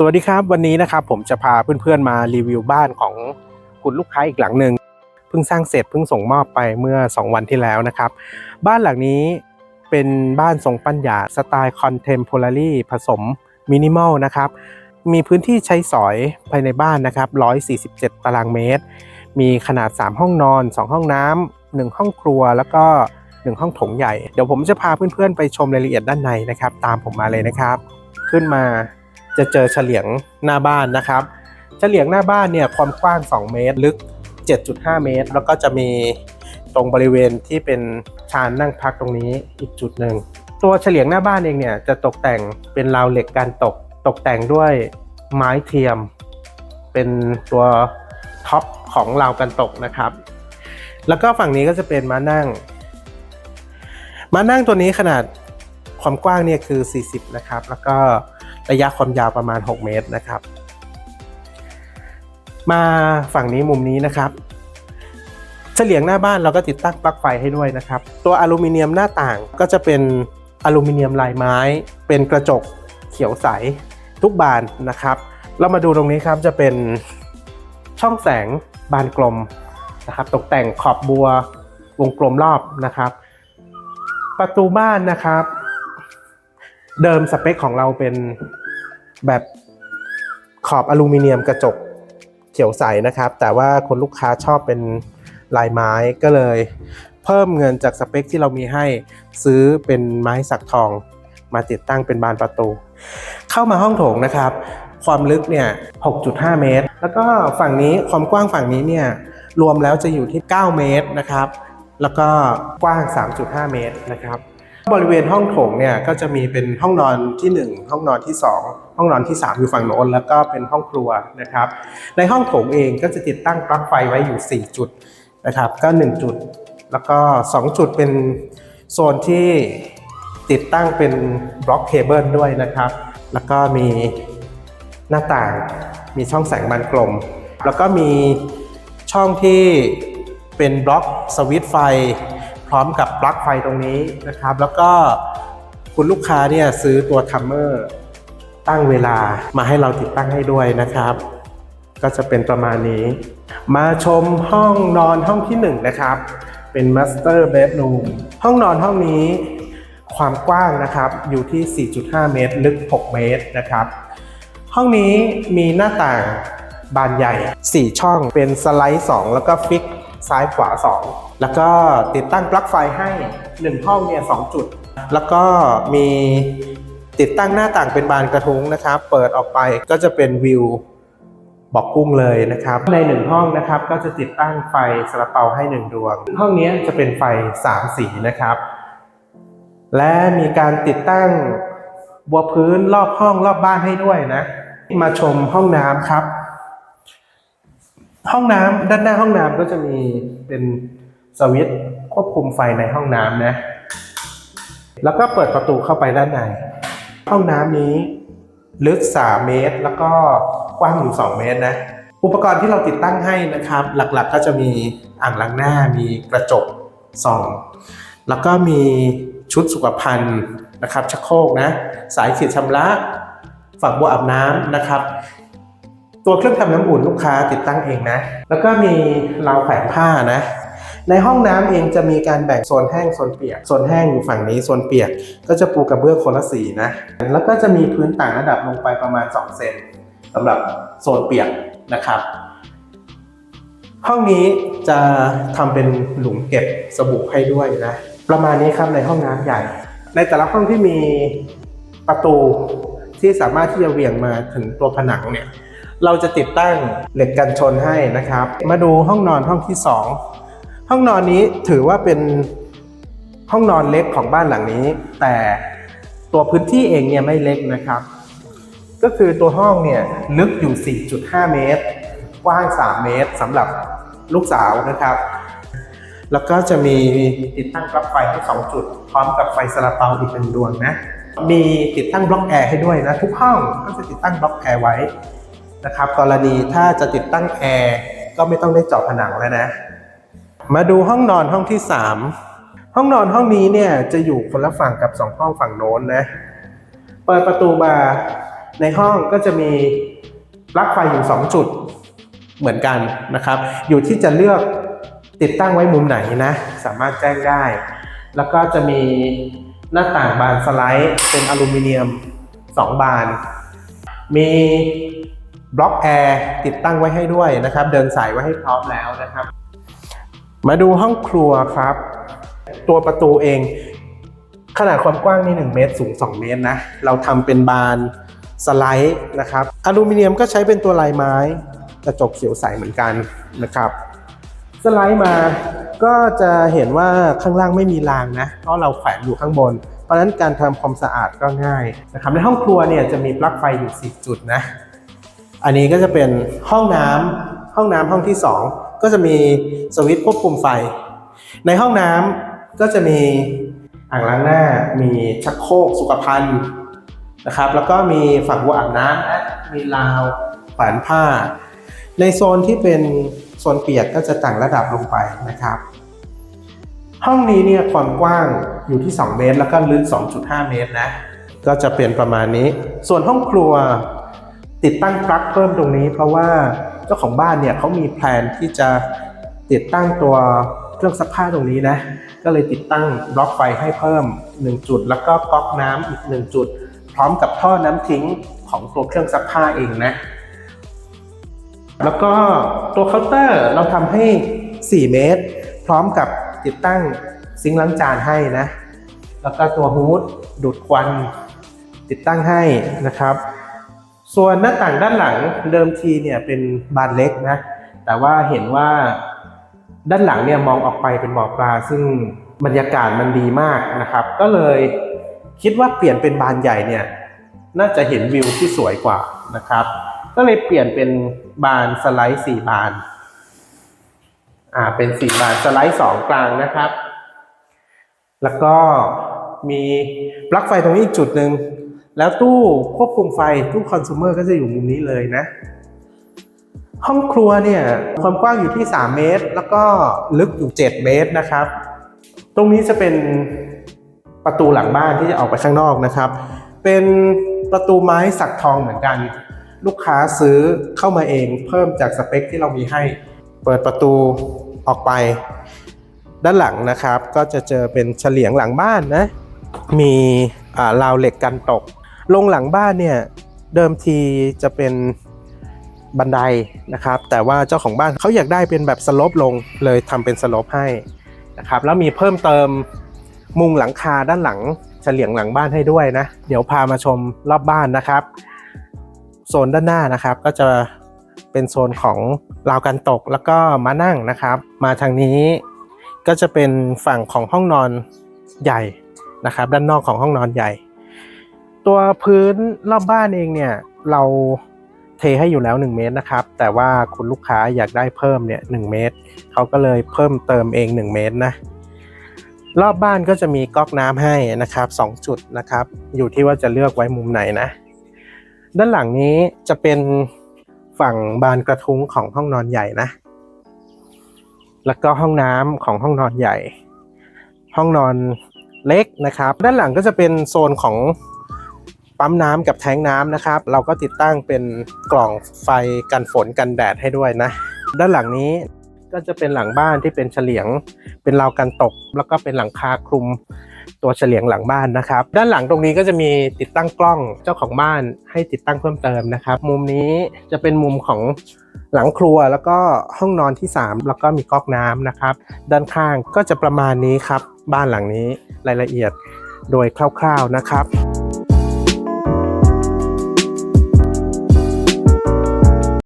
สวัสดีครับวันนี้นะครับผมจะพาเพื่อนๆมารีวิวบ้านของคุณลูกค้าอีกหลังหนึ่งเพิ่งสร้างเสร็จเพิ่งส่งมอบไปเมื่อ 2 วันที่แล้วนะครับ บ้านหลังนี้เป็นบ้านทรงปัญญาสไตล์คอนเทมพอรารีผสมมินิมอลนะครับมีพื้นที่ใช้สอยภายในบ้านนะครับ 147 ตารางเมตร มีขนาด 3 ห้องนอน 2 ห้องน้ำ1ห้องครัวแล้วก็1ห้องโถงใหญ่ เดี๋ยวผมจะพาเพื่อนๆไปชมรายละเอียดด้านในนะครับ ตามผมมาเลยนะครับ ขึ้นมา จะเจอเฉลียงหน้าบ้านนะครับ เฉลียงหน้าบ้านเนี่ยความกว้าง 2 เมตร ลึก 7.5 เมตร แล้วก็จะมีตรงบริเวณที่เป็นชานนั่งพักตรงนี้อีกจุดหนึ่ง ตัวเฉลียงหน้าบ้านเองเนี่ยจะตกแต่งเป็นราวเหล็กการตก ตกแต่งด้วยไม้เทียม เป็นตัวท็อปของราวกันตกนะครับ แล้วก็ฝั่งนี้ก็จะเป็นม้านั่ง ม้านั่งตัวนี้ขนาดความกว้างเนี่ยคือ 40 นะครับ แล้วก็ ระยะความยาวประมาณ 6 เมตรนะครับ มาฝั่งนี้มุมนี้นะครับเฉลียงหน้าบ้านเราก็ติดตั้งปลั๊กไฟให้ด้วยนะครับ ตัวอลูมิเนียมหน้าต่างก็จะเป็นอลูมิเนียมลายไม้ เป็นกระจกเขียวใสทุกบานนะครับ เรามาดูตรงนี้ครับจะเป็นช่องแสงบานกลมนะครับ ตกแต่งขอบบัววงกลมรอบนะครับ ประตูบ้านนะครับ เดิมสเปคของเราเป็น แบบขอบอลูมิเนียมกระจกเขียวใสนะครับ แต่ว่าคนลูกค้าชอบเป็นลายไม้ก็เลย เพิ่มเงินจากสเปคที่เรามีให้ซื้อเป็นไม้สักทองมาติดตั้งเป็นบานประตู เข้ามาห้องโถงนะครับ ความลึกเนี่ย 6.5 เมตร แล้วก็ฝั่งนี้ความกว้างฝั่งนี้เนี่ย รวมแล้วจะอยู่ที่ 9 เมตรนะครับ แล้วก็กว้าง 3.5 เมตรนะครับ บริเวณห้องโถงเนี่ยก็จะมีเป็นห้องนอนที่ 1 ห้องนอนที่ 2 ห้องนอนที่ 3 อยู่ฝั่งโน้นแล้วก็เป็นห้องครัวนะครับ ในห้องโถงเองก็จะติดตั้งปลั๊กไฟไว้อยู่ 4 จุดนะครับก็ 1 จุด แล้วก็ 2 จุดเป็นโซนที่ติดตั้งเป็นบล็อกเคเบิลด้วยนะครับ แล้วก็มีหน้าต่างมีช่องแสงบานกลม แล้วก็มีช่องที่เป็นบล็อกสวิตไฟ พร้อมกับปลั๊กไฟตรงนี้นะครับ แล้วก็คุณลูกค้าเนี่ยซื้อตัวทัมเมอร์ตั้งเวลามาให้เราติดตั้งให้ด้วยนะครับ ก็จะเป็นประมาณนี้ มาชมห้องนอนห้องที่1นะครับ เป็น Master Bedroom ห้องนอนห้องนี้ความกว้างนะครับอยู่ที่ 4.5 เมตร ลึก 6 เมตรนะครับ ห้องนี้มีหน้าต่างบานใหญ่ 4 ช่องเป็นสไลด์ 2 แล้วก็ฟิก ซ้ายขวา 2 แล้วก็ติดตั้งปลั๊กไฟให้ 1 ห้องเนี่ย2จุด แล้วก็มีติดตั้งหน้าต่างเป็นบานกระทุ้งนะครับ เปิดออกไปก็จะเป็นวิวบอกกุ้งเลยนะครับ ใน 1 ห้องนะครับก็จะติดตั้งไฟสลับเปาให้ 1 ดวง ห้องนี้จะเป็นไฟ 3 สีนะครับ และมีการติดตั้งบัวพื้นรอบห้องรอบบ้านให้ด้วยนะ มาชมห้องน้ำครับ ห้องน้ำด้านหน้าห้องน้ำก็จะมีเป็นสวิตช์ควบคุมไฟในห้องน้ำนะ แล้วก็เปิดประตูเข้าไปด้านใน ห้องน้ำนี้ลึก 3 เมตร แล้วก็กว้างอยู่ 2 เมตรนะ อุปกรณ์ที่เราติดตั้งให้นะครับ หลักๆก็จะมีอ่างล้างหน้า มีกระจกส่อง แล้วก็มีชุดสุขภัณฑ์นะครับชักโครกนะ สายฉีดชำระฝักบัวอาบน้ำนะครับ ตัวเครื่องทำน้ำอุ่นลูกค้าติดตั้งเองนะ แล้วก็มีราวแขวนผ้านะ ในห้องน้ำเองจะมีการแบ่งโซนแห้งโซนเปียก โซนแห้งอยู่ฝั่งนี้ โซนเปียก ก็จะปูกระเบื้องคนละสีนะ แล้วก็จะมีพื้นต่างระดับลงไปประมาณ 2 เซนสำหรับโซนเปียกนะครับ ห้องนี้จะทำเป็นหลุมเก็บสบู่ให้ด้วยนะ ประมาณนี้ครับในห้องน้ำใหญ่ ในแต่ละห้องที่มีประตูที่สามารถที่จะเวียงมาถึงตัวผนังเนี่ย เราจะติดตั้งเหล็กกันชนให้นะครับ มาดูห้องนอนห้องที่ 2 ห้องนอนนี้ถือว่าเป็นห้องนอนเล็กของบ้านหลังนี้ แต่ตัวพื้นที่เองเนี่ยไม่เล็กนะครับ ก็คือตัวห้องเนี่ยลึกอยู่ 4.5 เมตร กว้าง 3 เมตรสำหรับลูกสาวนะครับ แล้วก็จะมีติดตั้งปลั๊กไฟให้2จุด พร้อมกับไฟสลับเปาอีกหนึ่งดวงนะ มีติดตั้งบล็อกแอร์ให้ด้วยนะ ทุกห้องก็จะติดตั้งบล็อกแอร์ไว้ นะครับ กรณีถ้าจะติดตั้งแอร์ก็ไม่ต้องได้เจาะผนังแล้วนะ มาดูห้องนอนห้องที่ 3 ห้องนอนห้องนี้เนี่ยจะอยู่คนละฝั่งกับ 2 ห้องฝั่งโน้นนะ เปิดประตูมาในห้องก็จะมีปลั๊กไฟอยู่ 2 จุดเหมือนกันนะครับ อยู่ที่จะเลือกติดตั้งไว้มุมไหนนะ สามารถแจ้งได้ แล้วก็จะมีหน้าต่างบานสไลด์เป็นอลูมิเนียม 2 บาน มี บล็อกแอร์ติดตั้งไว้ให้ด้วยนะครับ เดินสายไว้ให้พร้อมแล้วนะครับ มาดูห้องครัวครับ ตัวประตูเอง ขนาดความกว้างนี่1เมตรสูง 2 เมตรนะ เราทำเป็นบานสไลด์นะครับ อลูมิเนียมก็ใช้เป็นตัวลายไม้กระจกเขียวใสเหมือนกันนะครับสไลด์มาก็จะเห็นว่าข้างล่างไม่มีรางนะ เพราะเราแขวนอยู่ข้างบน เพราะนั้นการทำความสะอาดก็ง่ายนะครับในห้องครัวเนี่ยจะมีปลั๊กไฟอยู่ 10 จุดนะ อันนี้ก็จะเป็นห้องน้ำห้องน้ำห้องที่ 2 ก็จะมีสวิตช์ควบคุมไฟ ในห้องน้ำก็จะมีอ่างล้างหน้า มีชักโครกสุขภัณฑ์นะครับ แล้วก็มีฝักบัวอาบน้ำมีราวแขวนผ้า ในโซนที่เป็นโซนเปียกก็จะต่างระดับลงไปนะครับ ห้องนี้เนี่ยความกว้างอยู่ที่ 2 เมตร แล้วก็ลึก 2.5 เมตรนะ ก็จะเป็นประมาณนี้ ส่วนห้องครัว ติดตั้งปลั๊กเพิ่มตรงนี้ เพราะว่าเจ้าของบ้านเนี่ยเขามีแพลนที่จะติดตั้งตัวเครื่องซักผ้าตรงนี้นะ ก็เลยติดตั้งบล็อกไฟให้เพิ่ม 1 จุด แล้วก็ก๊อกน้ำอีก 1 จุด พร้อมกับท่อน้ำทิ้งของตัวเครื่องซักผ้าเองนะ แล้วก็ตัวเคาน์เตอร์เราทำให้ 4 เมตร พร้อมกับติดตั้งซิงค์ล้างจานให้นะ แล้วก็ตัวฮูดดูดควันติดตั้งให้นะครับ ส่วนหน้าต่างด้านหลังเดิมทีเนี่ยเป็นบานเล็กนะ แต่ว่าเห็นว่าด้านหลังเนี่ยมองออกไปเป็นบ่อปลา ซึ่งบรรยากาศมันดีมากนะครับ ก็เลยคิดว่าเปลี่ยนเป็นบานใหญ่เนี่ยน่าจะเห็นวิวที่สวยกว่านะครับ ก็เลยเปลี่ยนเป็นบานสไลด์สี่บาน อ่าเป็นสี่บานสไลด์สองกลางนะครับ แล้วก็มีปลั๊กไฟตรงนี้อีกจุดหนึ่ง แล้วตู้ควบคุมไฟตู้คอน sumer ก็จะอยู่มุมนี้เลยนะ ห้องครัวเนี่ยความกว้างอยู่ที่ 3 เมตร แล้วก็ลึกอยู่ 7 เมตรนะครับ ตรงนี้จะเป็นประตูหลังบ้านที่จะออกไปข้างนอกนะครับ เป็นประตูไม้สักทองเหมือนกัน ลูกค้าซื้อเข้ามาเองเพิ่มจากสเปคที่เรามีให้ เปิดประตูออกไป ด้านหลังนะครับ ก็จะเจอเป็นเฉลียงหลังบ้านนะ มีราวเหล็กกันตก ลงหลังบ้านเนี่ย เดิมทีจะเป็นบันไดนะครับ แต่ว่าเจ้าของบ้านเขาอยากได้เป็นแบบสลปลงเลยทำเป็นสลปให้นะครับแล้วมีเพิ่มเติมมุงหลังคาด้านหลังเฉลียงหลังบ้านให้ด้วยนะ เดี๋ยวพามาชมรอบบ้านนะครับ โซนด้านหน้านะครับก็จะเป็นโซนของราวกันตกแล้วก็มานั่งนะครับ มาทางนี้ก็จะเป็นฝั่งของห้องนอนใหญ่นะครับ ด้านนอกของห้องนอนใหญ่ ตัวพื้นรอบบ้านเองเนี่ย เราเทให้อยู่แล้ว 1 เมตรนะครับ แต่ว่าคุณลูกค้าอยากได้เพิ่มเนี่ย1เมตรเขาก็เลยเพิ่มเติมเอง 1 เมตรนะรอบบ้านก็จะมีก๊อกน้ำให้นะครับ 2 จุดนะครับ อยู่ที่ว่าจะเลือกไว้มุมไหนนะ ด้านหลังนี้จะเป็นฝั่งบานกระทุ้งของห้องนอนใหญ่นะ แล้วก็ห้องน้ำของห้องนอนใหญ่ ห้องนอนเล็กนะครับ ด้านหลังก็จะเป็นโซนของ ปั๊มน้ำกับแทงน้ำนะครับ เราก็ติดตั้งเป็นกล่องไฟกันฝนกันแดดให้ด้วยนะ ด้านหลังนี้ก็จะเป็นหลังบ้านที่เป็นเฉลียง เป็นราวกันตก แล้วก็เป็นหลังคาคลุมตัวเฉลียงหลังบ้านนะครับ ด้านหลังตรงนี้ก็จะมีติดตั้งกล้องเจ้าของบ้านให้ติดตั้งเพิ่มเติมนะครับ มุมนี้จะเป็นมุมของหลังครัวแล้วก็ห้องนอนที่ 3 แล้วก็มีก๊อกน้ำนะครับ ด้านข้างก็จะประมาณนี้ครับ บ้านหลังนี้รายละเอียดโดยคร่าว ๆนะครับ